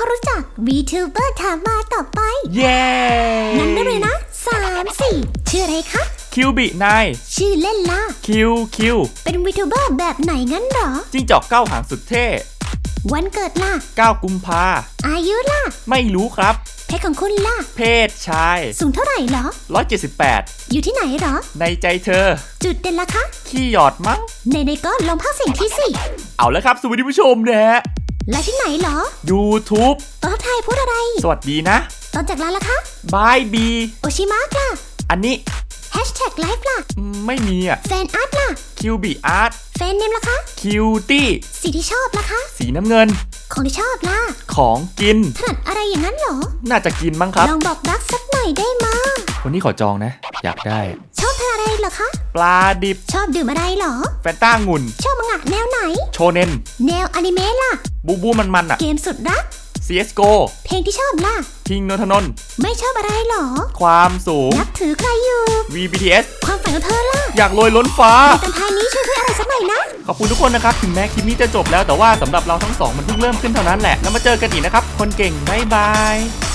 ความรู้จัก VTuber ถามมาต่อไป เย้งั้นได้เลยนะสามสี่ชื่ออะไรคะ คิวบินายชื่อเล่นล่ะ คิวคิวเป็น VTuber แบบไหนงั้นเหรอ จิ้งจอกเก้าหางสุดเท่วันเกิดล่ะ 9 กุมภาอายุล่ะ ไม่รู้ครับ เพศของคุณล่ะ เพศชาย สูงเท่าไหร่เหรอ 178 อยู่ที่ไหนเหรอ ในใจเธอ จุดเด่นล่ะคะ ขี้หยอดมั้ง ในในๆก็ลองพักเสียงที่สิ เอาแล้วครับสวัสดีผู้ชมนะฮะ แล้วที่ไหนเหรอ YouTube ตอนทักทายพูดอะไร สวัสดีนะ ตอนจากร้านล่ะคะ บายบี โอชิมะล่ะอันนี้แฮชแท็กไลฟ์ล่ะอืมไม่มีอะแฟนอาร์ตล่ะคิวบิอาร์ตแฟนเนมล่ะคะ คิวตี้สีที่ชอบล่ะคะ สีน้ำเงิน ของที่ชอบล่ะ ของกิน ถนัดอะไรอย่างนั้นเหรอ น่าจะกินมั้งครับ ลองบอกรักสักหน่อยได้มาวันนี้ขอจองนะ อยากได้ ชอบทานอะไรเหรอคะ ปลาดิบ ชอบดื่มอะไรเหรอ แฟนต้างุ่น ช อบมังงะแนวไหน โชเนน แนวอนิเมะล่ะ บูบูมันมันๆอะเกมสุดรัก CSGO เพลงที่ชอบล่ะคิงนนทนนท์ไม่ชอบอะไรเหรอ ความสูง นับถือใครอยู่ VBTS ความฝันของเธอล่ะอยากโรยล้นฟ้า ในตอนท้ายนี้ช่วยด้วยอะไรสักหน่อยนะ ขอบคุณทุกคนนะครับ ถึงแม้คลิปนี้จะจบแล้วแต่ว่าสำหรับเราทั้งสองมันเพิ่งเริ่มขึ้นเท่านั้นแหละ แล้วมาเจอกันอีกนะครับ คนเก่ง บ๊ายบาย